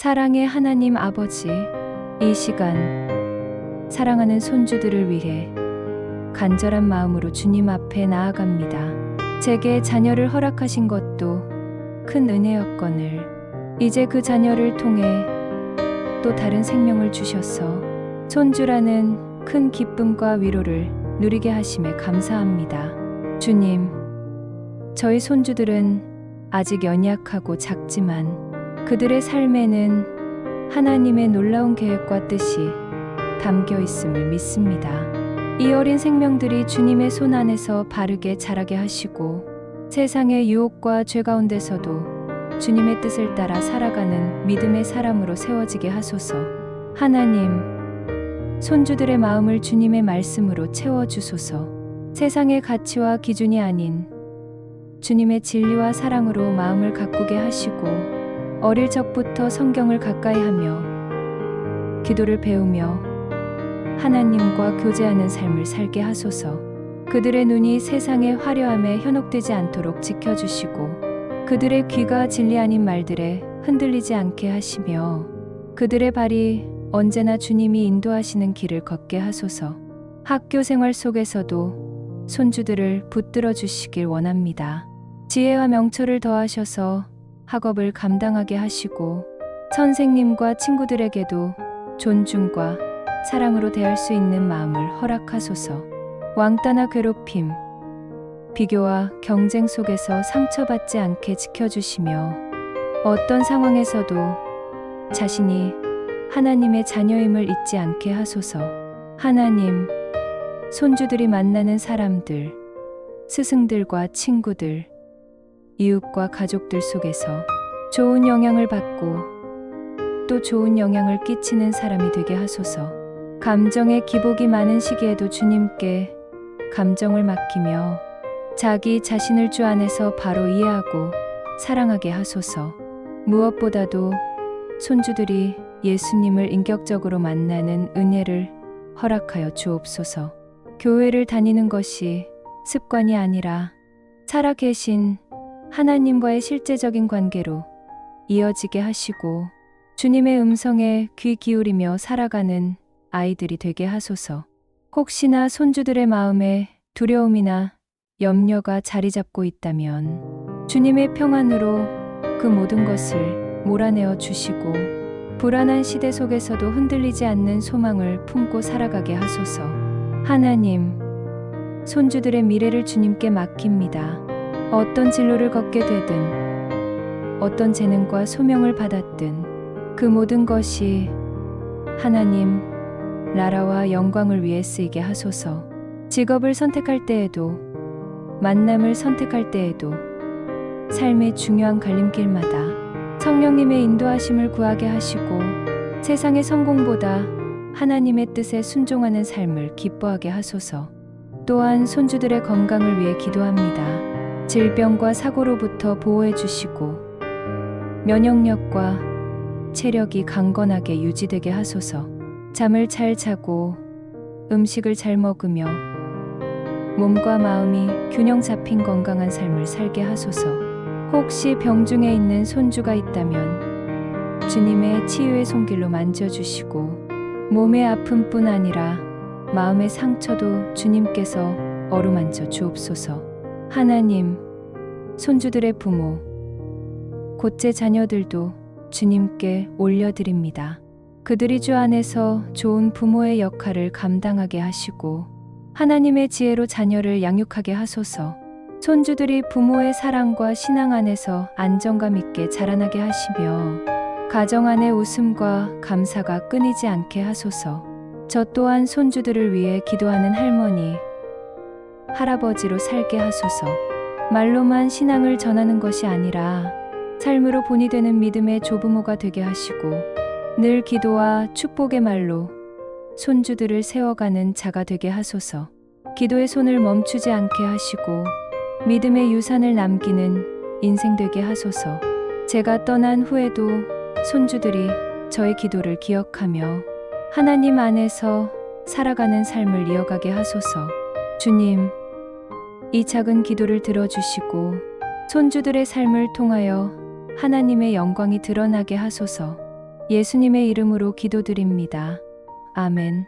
사랑의 하나님 아버지, 이 시간 사랑하는 손주들을 위해 간절한 마음으로 주님 앞에 나아갑니다. 제게 자녀를 허락하신 것도 큰 은혜였거늘 이제 그 자녀를 통해 또 다른 생명을 주셔서 손주라는 큰 기쁨과 위로를 누리게 하심에 감사합니다. 주님, 저희 손주들은 아직 연약하고 작지만 그들의 삶에는 하나님의 놀라운 계획과 뜻이 담겨 있음을 믿습니다. 이 어린 생명들이 주님의 손 안에서 바르게 자라게 하시고 세상의 유혹과 죄 가운데서도 주님의 뜻을 따라 살아가는 믿음의 사람으로 세워지게 하소서. 하나님, 손주들의 마음을 주님의 말씀으로 채워주소서. 세상의 가치와 기준이 아닌 주님의 진리와 사랑으로 마음을 가꾸게 하시고 어릴 적부터 성경을 가까이 하며 기도를 배우며 하나님과 교제하는 삶을 살게 하소서. 그들의 눈이 세상의 화려함에 현혹되지 않도록 지켜주시고 그들의 귀가 진리 아닌 말들에 흔들리지 않게 하시며 그들의 발이 언제나 주님이 인도하시는 길을 걷게 하소서. 학교 생활 속에서도 손주들을 붙들어 주시길 원합니다. 지혜와 명철을 더하셔서 학업을 감당하게 하시고 선생님과 친구들에게도 존중과 사랑으로 대할 수 있는 마음을 허락하소서. 왕따나 괴롭힘, 비교와 경쟁 속에서 상처받지 않게 지켜주시며 어떤 상황에서도 자신이 하나님의 자녀임을 잊지 않게 하소서. 하나님, 손주들이 만나는 사람들, 스승들과 친구들, 이웃과 가족들 속에서 좋은 영향을 받고 또 좋은 영향을 끼치는 사람이 되게 하소서. 감정의 기복이 많은 시기에도 주님께 감정을 맡기며 자기 자신을 주 안에서 바로 이해하고 사랑하게 하소서. 무엇보다도 손주들이 예수님을 인격적으로 만나는 은혜를 허락하여 주옵소서. 교회를 다니는 것이 습관이 아니라 살아계신 하나님과의 실제적인 관계로 이어지게 하시고 주님의 음성에 귀 기울이며 살아가는 아이들이 되게 하소서. 혹시나 손주들의 마음에 두려움이나 염려가 자리 잡고 있다면 주님의 평안으로 그 모든 것을 몰아내어 주시고 불안한 시대 속에서도 흔들리지 않는 소망을 품고 살아가게 하소서. 하나님, 손주들의 미래를 주님께 맡깁니다. 어떤 진로를 걷게 되든 어떤 재능과 소명을 받았든 그 모든 것이 하나님 나라와 영광을 위해 쓰이게 하소서. 직업을 선택할 때에도 만남을 선택할 때에도 삶의 중요한 갈림길마다 성령님의 인도하심을 구하게 하시고 세상의 성공보다 하나님의 뜻에 순종하는 삶을 기뻐하게 하소서. 또한 손주들의 건강을 위해 기도합니다. 질병과 사고로부터 보호해 주시고 면역력과 체력이 강건하게 유지되게 하소서. 잠을 잘 자고 음식을 잘 먹으며 몸과 마음이 균형 잡힌 건강한 삶을 살게 하소서. 혹시 병중에 있는 손주가 있다면 주님의 치유의 손길로 만져주시고 몸의 아픔뿐 아니라 마음의 상처도 주님께서 어루만져 주옵소서. 하나님, 손주들의 부모, 곧제 자녀들도 주님께 올려드립니다. 그들이 주 안에서 좋은 부모의 역할을 감당하게 하시고 하나님의 지혜로 자녀를 양육하게 하소서. 손주들이 부모의 사랑과 신앙 안에서 안정감 있게 자라나게 하시며 가정 안의 웃음과 감사가 끊이지 않게 하소서. 저 또한 손주들을 위해 기도하는 할머니, 할아버지로 살게 하소서. 말로만 신앙을 전하는 것이 아니라 삶으로 본이 되는 믿음의 조부모가 되게 하시고 늘 기도와 축복의 말로 손주들을 세워가는 자가 되게 하소서. 기도의 손을 멈추지 않게 하시고 믿음의 유산을 남기는 인생 되게 하소서. 제가 떠난 후에도 손주들이 저의 기도를 기억하며 하나님 안에서 살아가는 삶을 이어가게 하소서. 주님, 이 작은 기도를 들어주시고 손주들의 삶을 통하여 하나님의 영광이 드러나게 하소서. 예수님의 이름으로 기도드립니다. 아멘.